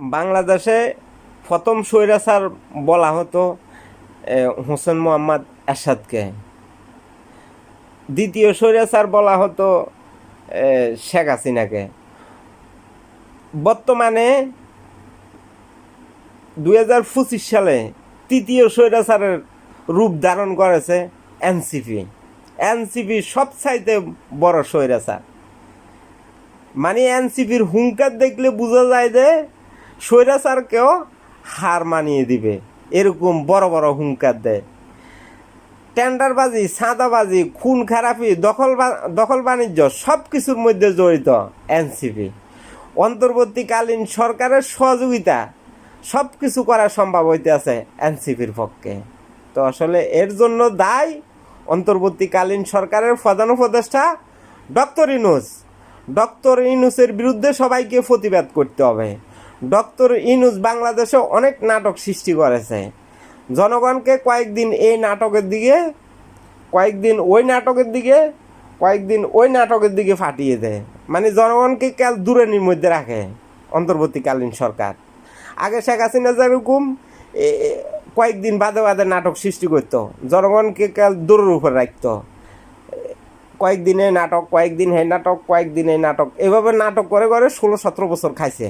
বাংলাদেশে প্রথম স্বৈরাচার বলা হতো হোসেন মোহাম্মদ এরশাদকে। দ্বিতীয় স্বৈরাচার বলা হতো শেখ হাসিনাকে। বর্তমানে দুই হাজার পঁচিশ সালে তৃতীয় স্বৈরাচারের রূপ ধারণ করেছে এনসিপি। এনসিপি সবচাইতে বড় স্বৈরাচার। মানে এনসিপির হুঙ্কার দেখলে বোঝা যায় যে স্বৈরাচারকেও হার মানিয়ে দিবে। এরকম বড় বড় হুঙ্কার দেয়। টেন্ডারবাজি, সাদাবাজি, খুন খারাপি, দখল দখল বাণিজ্য সব কিছুর মধ্যে জড়িত এনসিপি। অন্তর্বর্তীকালীন সরকারের সহযোগিতা সব কিছু করা সম্ভব হইতে আছে এনসিপির পক্ষে। তো আসলে এর জন্য দায় অন্তর্বর্তীকালীন সরকারের প্রধান উপদেষ্টা ডক্টর ইনুস ডক্টর ইনুসের বিরুদ্ধে সবাইকে প্রতিবাদ করতে হবে। ডক্টর ইনুস বাংলাদেশে অনেক নাটক সৃষ্টি করেছে। জনগণকে কয়েকদিন এই নাটকের দিকে, কয়েকদিন ওই নাটকের দিকে, কয়েকদিন ওই নাটকের দিকে ফাটিয়ে দেয়। মানে জনগণকে কাল দূরের মধ্যে রাখে অন্তর্বর্তীকালীন সরকার। আগে শেখ হাসিনা যেরকম কয়েকদিন বাদে বাদে নাটক সৃষ্টি করতো, জনগণকে কাল দূরের উপর রাখত। কয়েকদিন নাটক, কয়েকদিন হে নাটক, কয়েকদিন নাটক, এভাবে নাটক করে করে ষোলো সতেরো বছর খাইছে।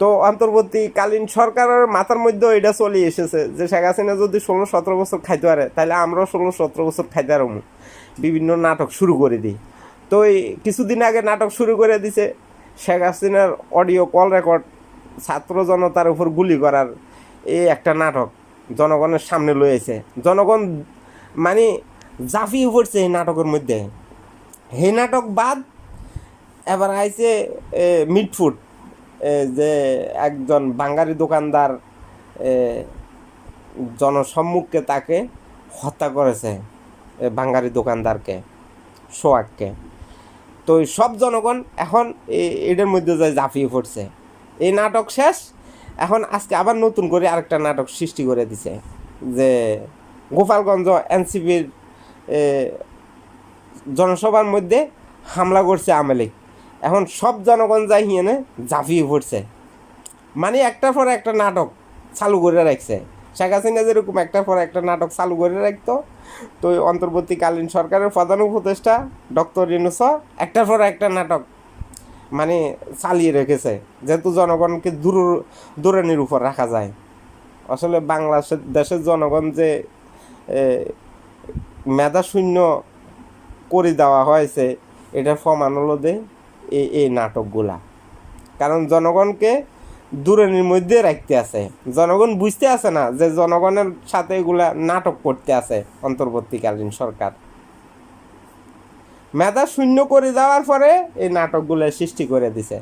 তো অন্তর্বর্তীকালীন সরকারের মাথার মধ্যেও এটা চলে এসেছে যে শেখ হাসিনা যদি ষোলো সতেরো বছর খাইতে পারে, তাহলে আমরাও ষোলো সতেরো বছর খাইতে পারব। বিভিন্ন নাটক শুরু করে দিই। তো এই কিছুদিন আগে নাটক শুরু করে দিছে শেখ হাসিনার অডিও কল রেকর্ড, ছাত্র জনতার উপর গুলি করার এই একটা নাটক জনগণের সামনে লয়েছে জনগণ মানে জাফিয়ে পড়ছে এই নাটকের মধ্যে। এই নাটক বাদ এবার আইছে মিটফুড যে একজন বাঙালি দোকানদার জনসম্মুখে তাকে হত্যা করেছে বাঙালি দোকানদারকে সোয়াককে তো সব জনগণ এখন এটার মধ্যে যায় ঝাঁপিয়ে পড়ছে। এই নাটক শেষ, এখন আজকে আবার নতুন করে আরেকটা নাটক সৃষ্টি করে দিছে, যে গোপালগঞ্জ এনসিপির জনসভার মধ্যে হামলা করছে আমেলিক এখন সব জনগণ যাই হিয়েনে ঝাঁপিয়ে পড়ছে। মানে একটার পর একটা নাটক চালু করে রাখছে। শেখ হাসিনা যেরকম একটার পর একটা নাটক চালু করে রাখতো, তো অন্তর্বর্তীকালীন সরকারের প্রধান উপদেষ্টা ডক্টর রিনুস একটার পর একটা নাটক মানে চালিয়ে রেখেছে, যেহেতু জনগণকে দূর, দূরানির উপর রাখা যায়। আসলে বাংলাদেশের, দেশের জনগণ যে মেধা শূন্য করে দেওয়া হয়েছে এটা প্রমাণ হলো যে এই এই নাটকগুলা। কারণ জনগণকে দূরের মধ্যে রাখতে আছে। জনগণ বুঝতে আছে না যে জনগণের সাথে এগুলা নাটক করতে আছে অন্তর্বর্তীকালীন সরকার। মেধা শূন্য করে দেওয়ার পরে এই নাটকগুলো সৃষ্টি করে দিছে।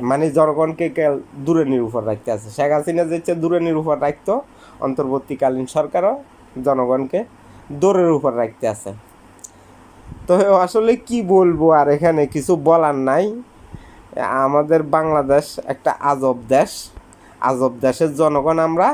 মানে জনগণকে কেল দূরের উপর রাখতে আছে। শেখ হাসিনা যে দূরের উপর রাখতো, অন্তর্বর্তীকালীন সরকারও জনগণকে দূরের উপর রাখতে আছে। তো আসলে কি বলব আর এখানে কিছু বলার নাই। আমাদের বাংলাদেশ একটা আজব দেশ। আজব দেশের জনগণ আমরা।